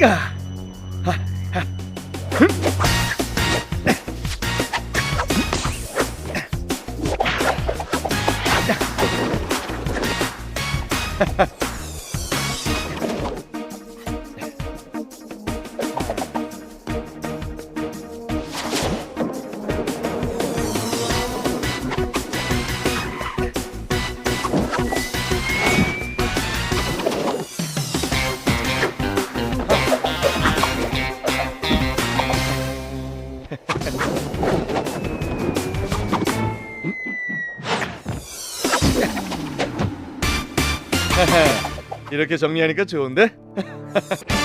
야. 이렇게 정리하니까 좋은데?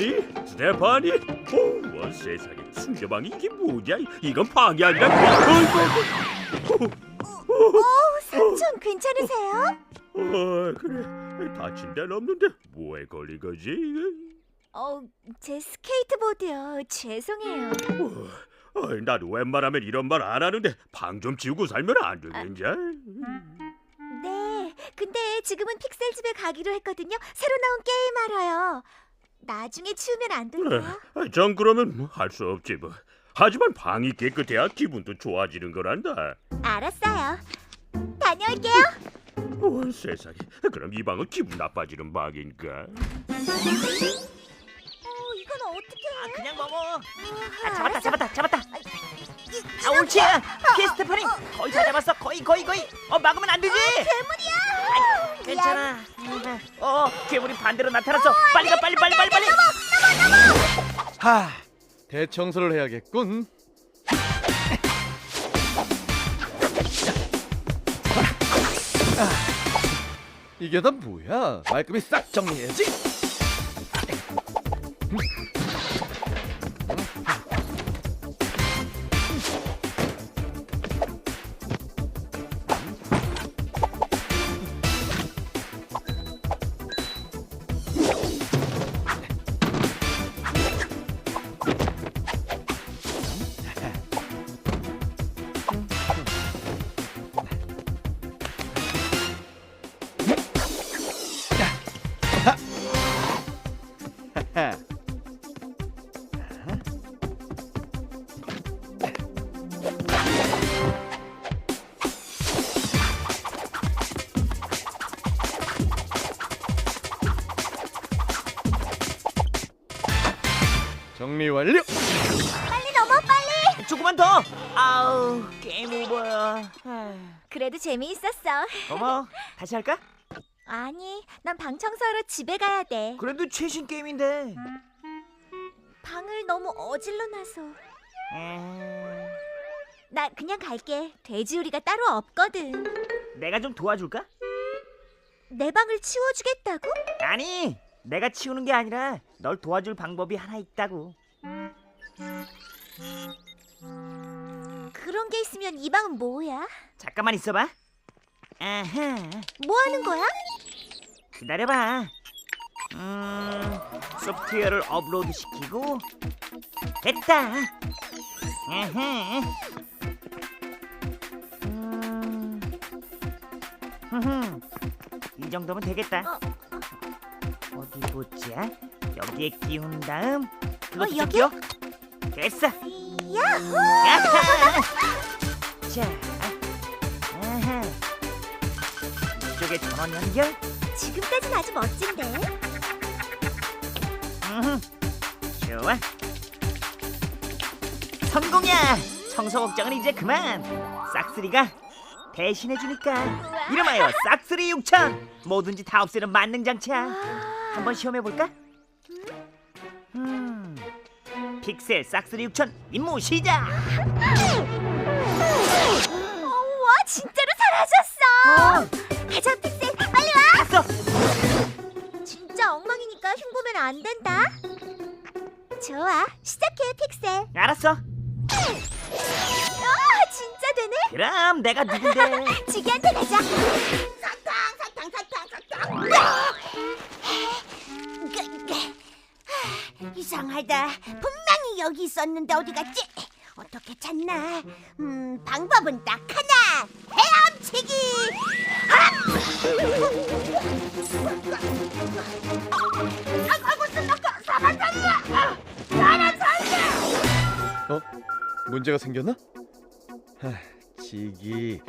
스테파니? 스테파니? 오, 와, 세상에 숨겨방이 이게 뭐냐? 이건 방이 아니라 어이구, 오 삼촌 괜찮으세요? 어, 그래 다친 데는 없는데 뭐에 걸린 거지? 어, 제 스케이트보드요 죄송해요 어, 어이, 나도 웬만하면 이런 말 안 하는데 방 좀 지우고 살면 안 되겠냐? 네 근데 지금은 픽셀 집에 가기로 했거든요 새로 나온 게임 알아요 나중에 치우면 안 될까요? 어, 전 그러면 할 수 없지 뭐. 하지만 방이 깨끗해야 기분도 좋아지는 거란다. 알았어요 다녀올게요 오, 세상에. 그럼 이 방은 기분 나빠지는 방인가? 어, 이건 어떻게 해? 그냥 먹어. 아, 아, 잡았다, 잡았다, 잡았다. 이, 아, 옳지야. 피스테파니, 거의 다 잡았어. 거의, 거의, 거의. 어, 막으면 안 되지. 괴물이야 괜찮아. 어, 괴물이 반대로 나타났어. 빨리 가, 빨리, 빨리, 빨리, 빨리. 하, 대청소를 해야겠군. 아, 이게 다 뭐야? 말끔히 싹 정리해야지. 정리 완료. 빨리 넘어 빨리 조금만 더. 아우, 게임 오버야. 그래도 재미있었어 고마워. 다시 할까? 아니 난 방 청소하러 집에 가야 돼 그래도 최신 게임인데. 방을 너무 어질러 놔서 음, 나 그냥 갈게 돼지우리가 따로 없거든 내가 좀 도와줄까? 내 방을 치워주겠다고? 아니, 내가 치우는 게 아니라 널 도와줄 방법이 하나 있다고. 그런 게 있으면 이 방은 뭐야? 잠깐만 있어봐. 아하, 뭐 하는 거야? 기다려봐. 음, 소프트웨어를 업로드 시키고 됐다. 아하. 음. 이 정도면 되겠다. 어, 어디 보자. 여기에 끼운 다음 그것도 어, 좀 여기? 끼워. 됐어. 야호! 아하. 자, 녀석의 전원 연결. 지금까진 아주 멋진데. 음, 좋아. 성공이야. 청소 걱정은 이제 그만. 싹쓸이가 대신해 주니까. 이름하여 싹쓸이 6천. 뭐든지 다 없애는 만능 장치야. 한번 시험해 볼까? 음. 픽셀 싹쓸이 6천 임무 시작. 어, 와 진짜로 사라졌어. 가자 픽셀 빨리 와. 갔어. 진짜 엉망이니까 흉보면 안 된다. 좋아 시작해 픽셀. 알았어. 아 진짜 되네. 그럼 내가 누군데? 지기한테 가자. 사탕 사탕 사탕 사탕 이상하다 분명히 여기 있었는데 어디 갔지 어떻게 찾나 음 방법은 딱 하나 헤엄치기 아이고 어? 문제가 생겼나? 하, 지기.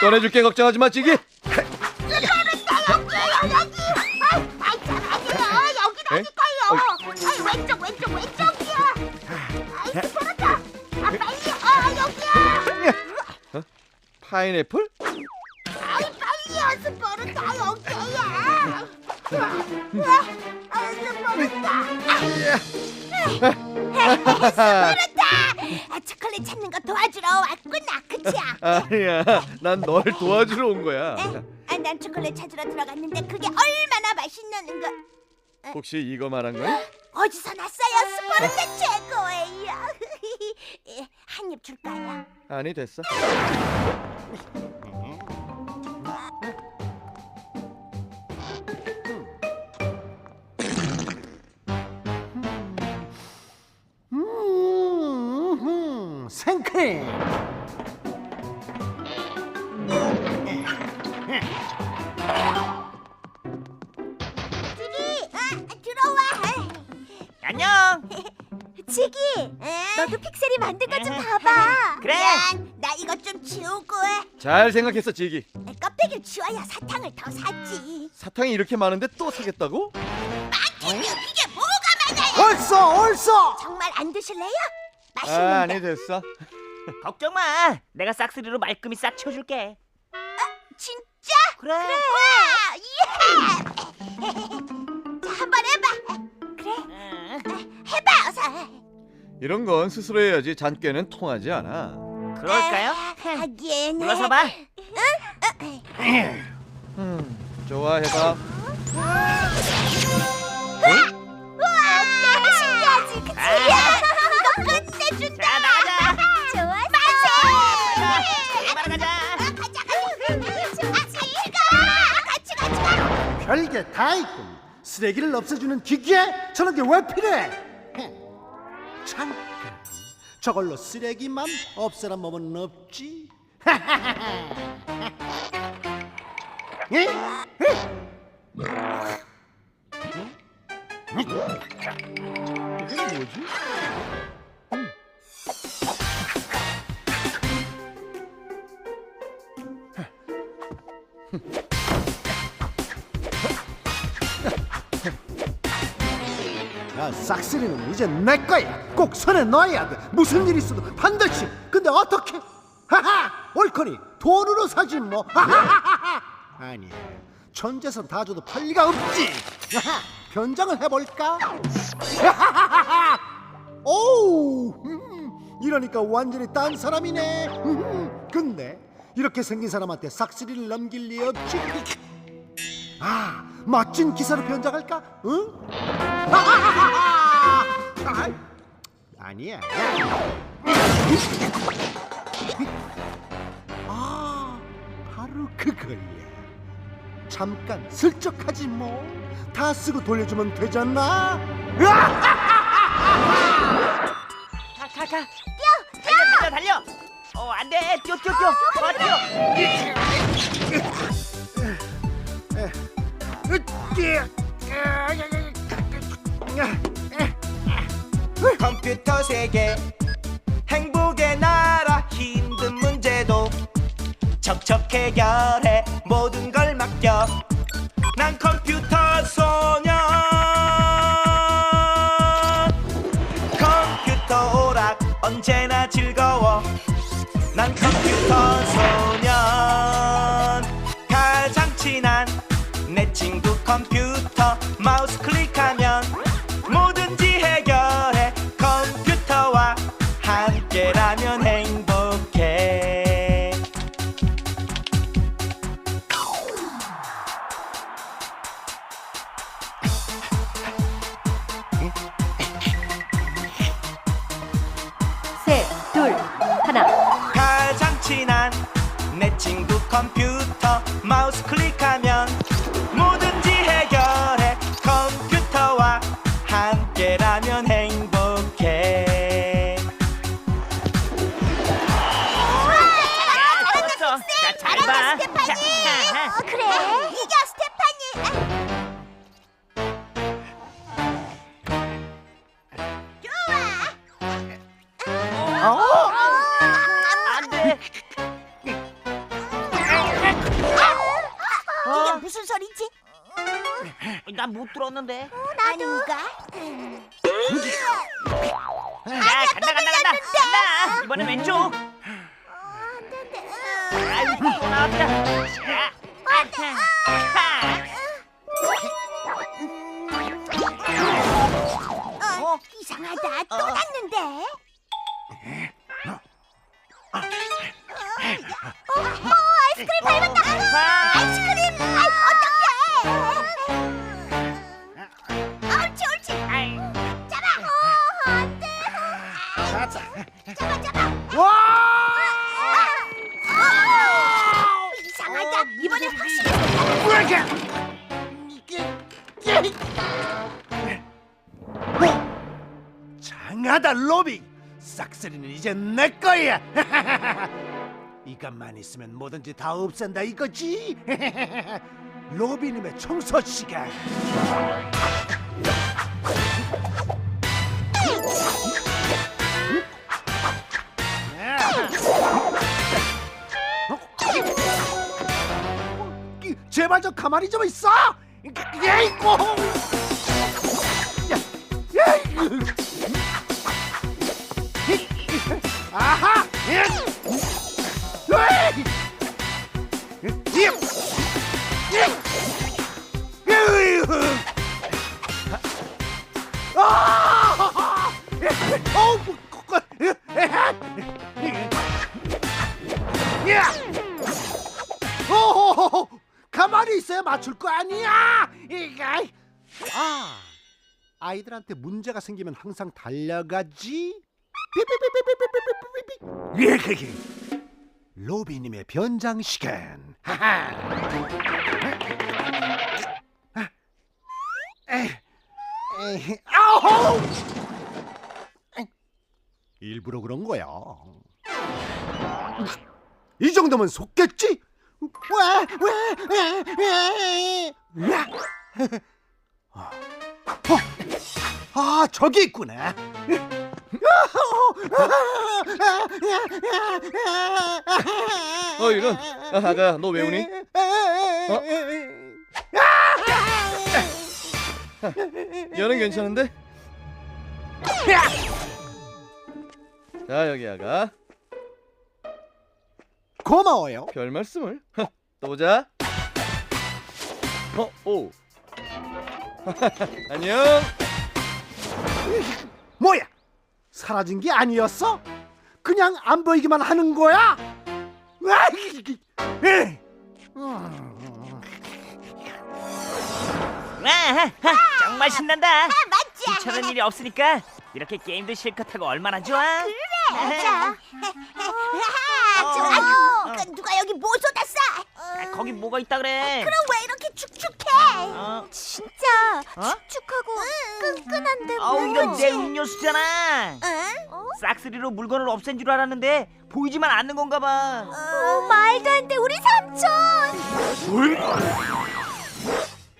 꺼내줄게 걱정하지 마 지기. 여기 에? 어디가요 아이 왼쪽 왼쪽 왼쪽이야 아이 그렇다 아 빨리 아 여기야 파인애플? 아이 빨리 스포르 다 여기야 아 아, 초콜릿 찾는 거 도와주러 왔구나 그치야 아니야, 난 널 도와주러 온 거야. 아, 난 초콜릿 찾으러 들어갔는데 그게 얼마나 맛있는 거 혹시 이거 말한 거야? 어디서 났어요 스포르타 최고예요 한입 줄까요? 아니 됐어. 지기 아, 들어와 안녕. 지기 에? 너도 픽셀이 만든 것좀 봐봐. 그래. 미안 나 이거 좀 치우고 해잘 생각했어 지기. 껍데기를 치워야 사탕을 더 사지 사탕이 이렇게 많은데 또 사겠다고? 많긴요 이게 뭐가 많아요 얼써, 얼써. 정말 안 드실래요? 아, 맛있는데 아니 됐어. 걱정 마. 내가 싹쓸이로 말끔히 싹 치워줄게. 진짜? 그래. 와, 예! 자 한번 해봐 그래 응, 해봐 어서 이런 건 스스로 해야지 잔꾀는 통하지 않아. 그럴까요? 하긴 눌러서 봐. 음, 좋아 해봐. 어때? 신기하지, 그치? 아, 이거 끝내준다 자 나가자. 별게 다 있군. 쓰레기를 없애주는 기계에 저런 게 왜 필요해? 헤, 잠깐. 저걸로 쓰레기만 없애란 법은 없지. 예? 이게 뭐지? 야, 싹쓸이는 이제 내 거야. 꼭 손에 넣어야 돼. 무슨 일 있어도 반드시. 근데 어떻게? 하하, 옳거니 돈으로 사지 뭐. 하하하하. 아니, 천재선 다 줘도 팔 리가 없지. 변장을 해볼까? 오우, 음, 이러니까 완전히 딴 사람이네. 음, 근데 이렇게 생긴 사람한테 싹쓸이를 넘길 리 없지. 아, 멋진 기사로 변장할까? 응? 아, 아니야. 아, 바로 그거야. 잠깐 슬쩍하지 뭐. 다 쓰고 돌려주면 되잖아. 가, 가, 가. 뛰어, 달려, 달려, 달려. 어, 안 돼. 뛰어, 뛰어, 뛰어. 어, 뛰어. 컴퓨터 세계 행복의 나라 힘든 문제도 척척 해결해 모든 걸 맡겨. 난 컴 난 못 들었는데. 아닌가? 야, 간다, 간다, 간다. 간다. 이번엔 왼쪽. 아유, 또 나왔다. 자, 아하. 어, 이상하다. 또 났는데. 어, 어, 아이스크림 밟았다. 아, 장하다 로비. 싹쓸이는 이제 내 거야. 이것만 있으면 뭐든지 다 없앤다 이거지. 로비님의 청소 시간 제발 좀 가만히 좀 있어 예이고 아하! 예! 예! 예! 아! 예! 어우, 뭐, 거- 거- 예! 예! 오호호호! 가만히 있어야 맞출 거 아니야! 이가 아, 아이들한테 문제가 생기면 항상 달려가지. 삐삐삐삐삐삐삐삐삐. 예, 그게 로비님의 변장 시간. 하하. 일부러 그런 거야. 이 정도면 속겠지? 왜, 왜, 왜, 왜? 야! 어, 아, 저기 있구나. 어, 이런. 아, 아가, 너 왜 우니? 얘는 괜찮은데? 자 여기 아가 고마워요. 별 말씀을 하, 또 보자 어? 오 안녕 뭐야? 사라진 게 아니었어? 그냥 안 보이기만 하는 거야? 아, 에이. 음. 아하, 정말 신난다. 맞지? 귀찮은 일이 없으니까 이렇게 게임도 실컷 하고 얼마나 좋아? 맞아. 아유, 그 누가 여기 뭐 쏟았어? 아, 거기 뭐가 있다 그래? 그럼 왜 이렇게 축축해? 어? 진짜 어? 축축하고 끈끈한데 아우 이건? 내 음료수잖아. 응? 싹쓸이로 물건을 없앤 줄 알았는데 보이지만 않는 건가 봐. 어, 말도 안 돼 우리 삼촌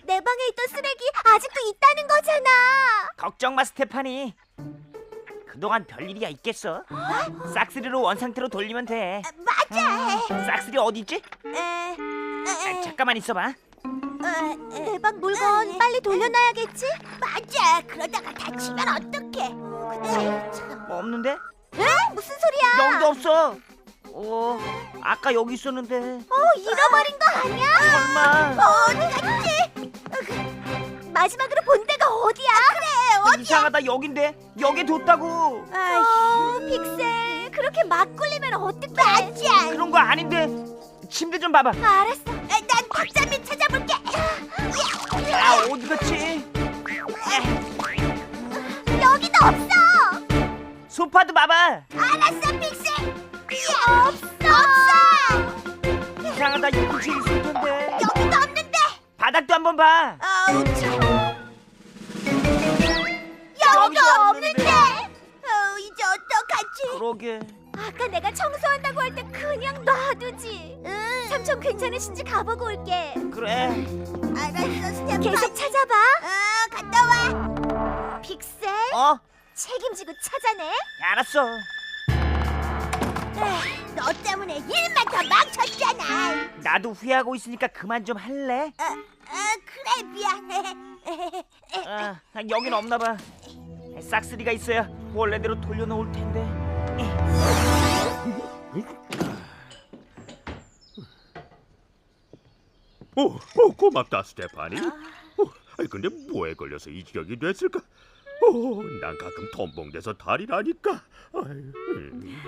내 가방에 있던 쓰레기 아직도 있다는 거잖아. 걱정 마 스테파니. 그동안 별일이야 있겠어? 싹쓸이로 원상태로 돌리면 돼. 맞아. 싹쓸이 어디 있지? 에, 아, 잠깐만 있어봐. 내 방 물건 빨리 돌려놔야겠지? 맞아. 그러다가 다치면 어떡해? 그치? 참. 뭐 없는데? 에? 무슨 소리야? 여기도 없어. 어, 아까 여기 있었는데. 어, 잃어버린 거 아니야? 설마. 어디 갔지? 어, 그, 마지막으로 본 데가 어디야? 그래, 이상하다 여긴데 여기 뒀다고. 어, 픽셀 그렇게 막 굴리면 어떡해? 맞아. 그런 거 아닌데. 침대 좀 봐봐. 알았어. 난 탁자미 찾아볼게. 아 어디 갔지? 여기도 없어. 소파도 봐봐. 알았어, 픽셀. 없어. 없어. 이상하다 이 근처에 있을 텐데. 여기도 없는데. 바닥도 한번 봐. 아우 참. 여기도 없는데. 없는데. 어, 이제 어떡하지? 그러게. 아까 내가 청소한다고 할 때 그냥 놔두지. 응. 삼촌 괜찮으신지 가보고 올게. 그래. 알았어, 스테판. 계속 찾아봐. 어, 갔다 와. 픽셀 어? 책임지고 찾아내. 알았어. 에휴, 너 때문에 일만 더 망쳤잖아. 나도 후회하고 있으니까 그만 좀 할래? 어, 어, 그래 미안해. 아, 여긴 없나 봐. 싹쓸이가 있어야 원래대로 돌려놓을 텐데. 오, 오 고맙다 스테파니. 오, 아니, 근데 뭐에 걸려서 이 지경이 됐을까? 오, 난 가끔 덤벙대서 다리 나니까. 아유, 음.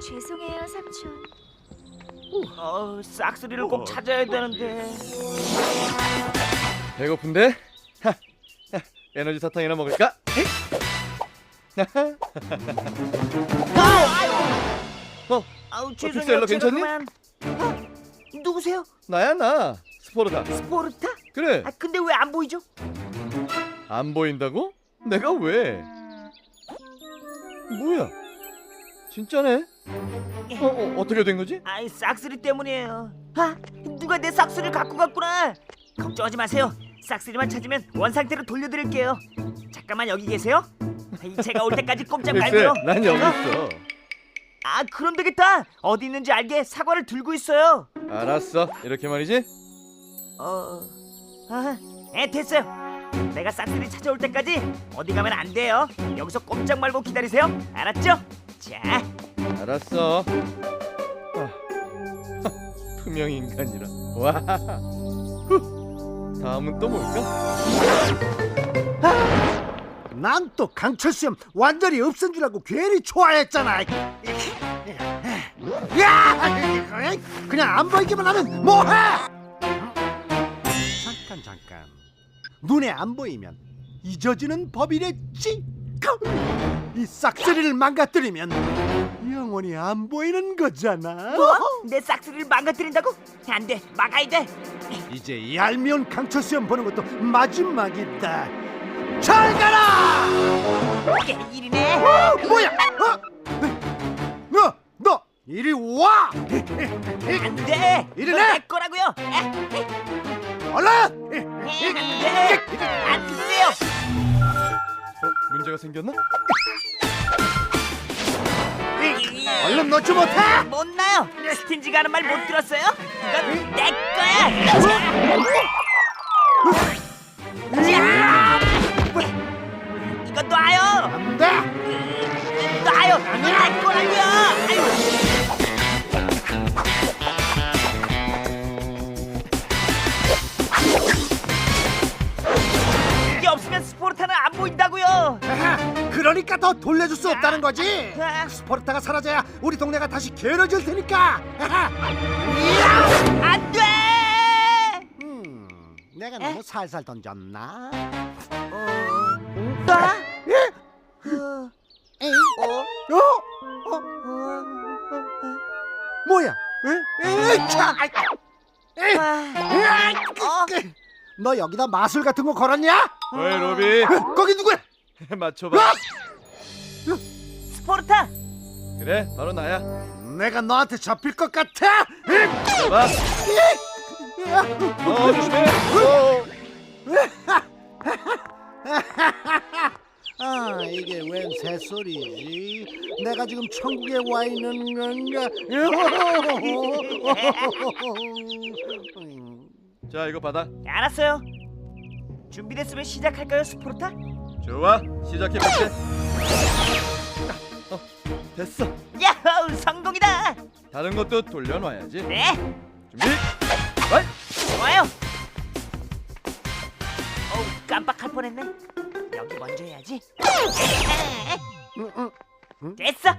죄송해요 삼촌. 어, 싹쓸이를 꼭 찾아야 되는데. 배고픈데? 에너지 사탕이나 먹을까? 어, 아우 픽셀러 죄송해요. 제가 괜찮니? 그만. 어? 누구세요? 나야 나 스포르다. 스포르타? 그래 아 근데 왜 안 보이죠? 안 보인다고? 내가 왜? 뭐야? 진짜네? 어, 어 어떻게 된 거지? 아이 싹쓸이 때문이에요. 아 누가 내 싹쓸이를 갖고 갔구나. 걱정하지 마세요. 싹쓸이만 찾으면 원상태로 돌려드릴게요. 잠깐만 여기 계세요. 이 제가 올 때까지 꼼짝 글쎄, 말고요. 난 여기 어? 있어. 아 그럼 되겠다. 어디 있는지 알게 사과를 들고 있어요. 알았어. 이렇게 말이지? 어, 아, 에 됐어요. 내가 싹쓸이 찾아올 때까지 어디 가면 안 돼요. 여기서 꼼짝 말고 기다리세요. 알았죠? 자, 알았어. 아, 투명 인간이라. 와. 후. 다음은 또 뭘까? 강철수염 완전히 없앤 줄 알고 괜히 좋아했잖아. 야! 그냥 안 보이기만 하면 뭐해? 잠깐 잠깐. 눈에 안 보이면 잊어지는 법이랬지. 이 싹쓸이를 망가뜨리면 영원히 안 보이는 거잖아. 뭐? 내 싹쓸이를 망가뜨린다고? 안 돼, 막아야 돼. 이제 얄미운 강철수염 보는 것도 마지막이다. 잘 가라! 이게 일이네. 어, 뭐야? 어? 너, 너 이리 와! 안 돼. 이리 내! 내 거라고요. 에, 얼른! 에, 안 돼. 안 돼요. 어, 문제가 생겼나? 얼른 놓지 못해! 못 나요. 스틴지가 하는 말 못 들었어요? 이건 내 거야. 자, 이거 놔요. 안 돼! 놔요. 내 거라고요. 아유. 그러니까 더 돌려줄 수 없다는 거지. 아, 스포르타가 사라져야 우리 동네가 다시 게을러질 테니까. 안 돼. 음, 내가 너무 살살 던졌나? 놔. 에이, 어? 어? 어? 뭐야? 에? 에이, 차! 아이, 에이, 아, 에이, 어? 끄, 끄. 너 여기다 마술 같은 거 걸었냐? 어이 로비 어, 거기 누구야? 맞춰봐. 스포르타. 그래 바로 나야. 내가 너한테 잡힐 것 같아? 봐. 어 조심해. 어. 아 이게 웬 새소리지? 내가 지금 천국에 와 있는 건가? 자 이거 받아. 알았어요. 준비됐으면 시작할까요, 스포르타? 좋아 시작해 볼게. 어 됐어. 야호, 성공이다. 다른 것도 돌려놔야지. 네, 준비. 와 좋아요. 어우, 깜빡할 뻔했네. 여기 먼저 해야지. 됐어.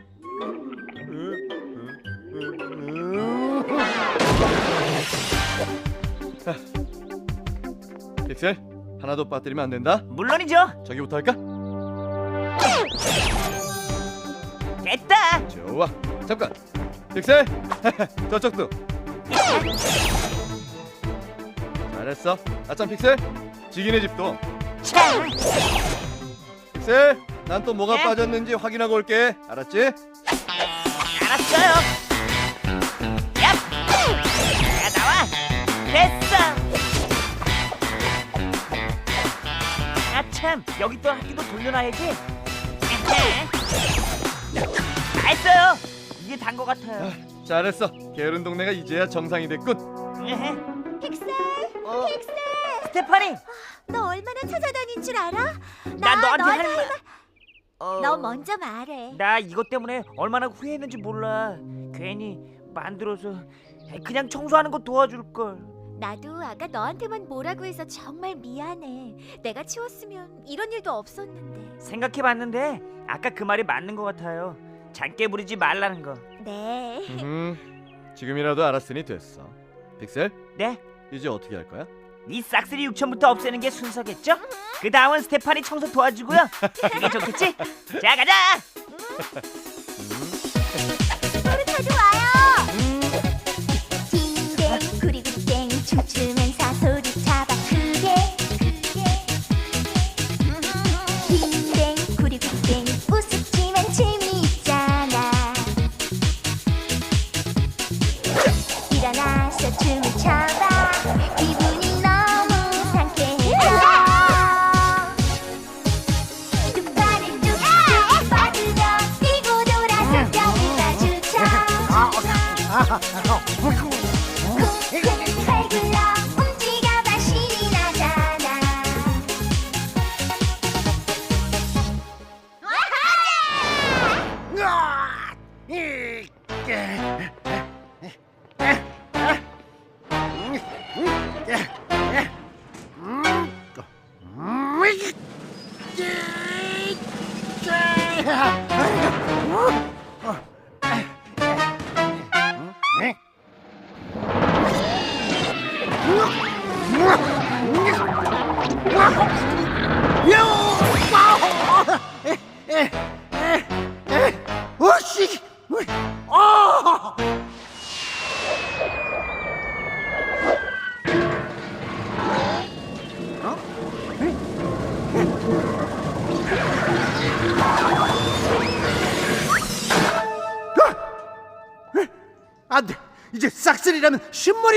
픽셀 하나도 빠뜨리면 안 된다. 물론이죠. 저기부터 할까? 됐다. 좋아. 잠깐. 픽셀 저쪽도. 잘했어. 아참 픽셀 지기네 집도. 차. 픽셀 난 또 뭐가 네? 빠졌는지 확인하고 올게. 알았지? 알았어요. 얍. 야 나와. 됐어. 참 여기 또 학기도 돌려놔야지. 했어요. 이게 단것 같아요. 잘했어. 게으른 동네가 이제야 정상이 됐군. 에헤. 픽셀, 어, 픽셀, 스테파니, 너 얼마나 찾아다닌 줄 알아? 나 너한테 너한테 할 말. 어, 너 먼저 말해. 나 이것 때문에 얼마나 후회했는지 몰라. 괜히 만들어서 그냥 청소하는 거 도와줄 걸. 나도 아까 너한테만 뭐라고 해서 정말 미안해. 내가 치웠으면 이런 일도 없었는데. 생각해봤는데 아까 그 말이 맞는 것 같아요. 잔깨 부리지 말라는 거. 네. 음, 지금이라도 알았으니 됐어. 픽셀 네? 이제 어떻게 할 거야? 이 싹쓸이 6천부터 없애는 게 순서겠죠? 그 다음은 스테파니 청소 도와주고요. 그게 좋겠지? 자 가자.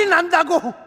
난다고.